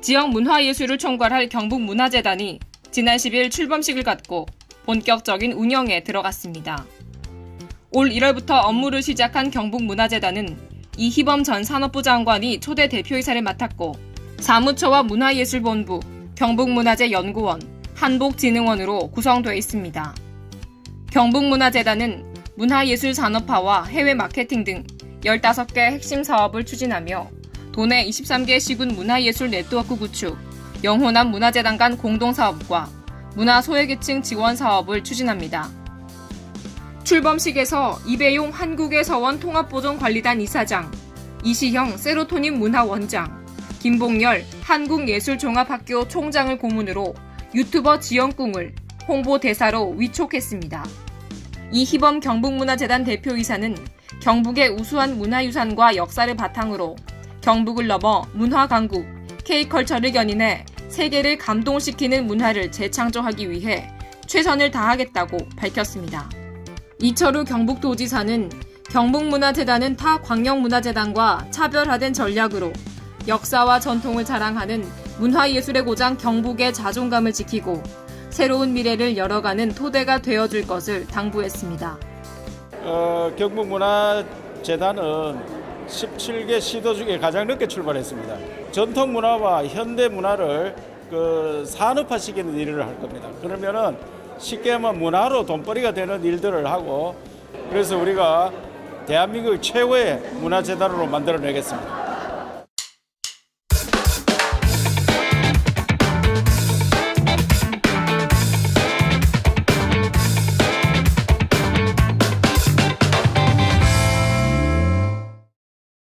지역 문화예술을 총괄할 경북문화재단이 지난 10일 출범식을 갖고 본격적인 운영에 들어갔습니다. 올 1월부터 업무를 시작한 경북문화재단은 이희범 전 산업부 장관이 초대 대표이사를 맡았고 사무처와 문화예술본부, 경북문화재연구원, 한복진흥원으로 구성되어 있습니다. 경북문화재단은 문화예술 산업화와 해외 마케팅 등 15개 핵심 사업을 추진하며 도내 23개 시군 문화예술 네트워크 구축, 영호남 문화재단 간 공동사업과 문화 소외계층 지원 사업을 추진합니다. 출범식에서 이배용 한국의 서원 통합보존관리단 이사장, 이시형 세로토닌 문화원장, 김봉열 한국예술종합학교 총장을 고문으로 유튜버 지영궁을 홍보대사로 위촉했습니다. 이희범 경북문화재단 대표이사는 경북의 우수한 문화유산과 역사를 바탕으로 경북을 넘어 문화 강국, K컬처를 견인해 세계를 감동시키는 문화를 재창조하기 위해 최선을 다하겠다고 밝혔습니다. 이철우 경북도지사는 경북문화재단은 타 광역문화재단과 차별화된 전략으로 역사와 전통을 자랑하는 문화예술의 고장 경북의 자존감을 지키고 새로운 미래를 열어가는 토대가 되어줄 것을 당부했습니다. 어, 경북문화재단은 17개 시도 중에 가장 늦게 출발했습니다. 전통 문화와 현대 문화를 그 산업화시키는 일을 할 겁니다. 그러면은 쉽게 하면 문화로 돈벌이가 되는 일들을 하고 그래서 우리가 대한민국 최고의 문화재단으로 만들어내겠습니다.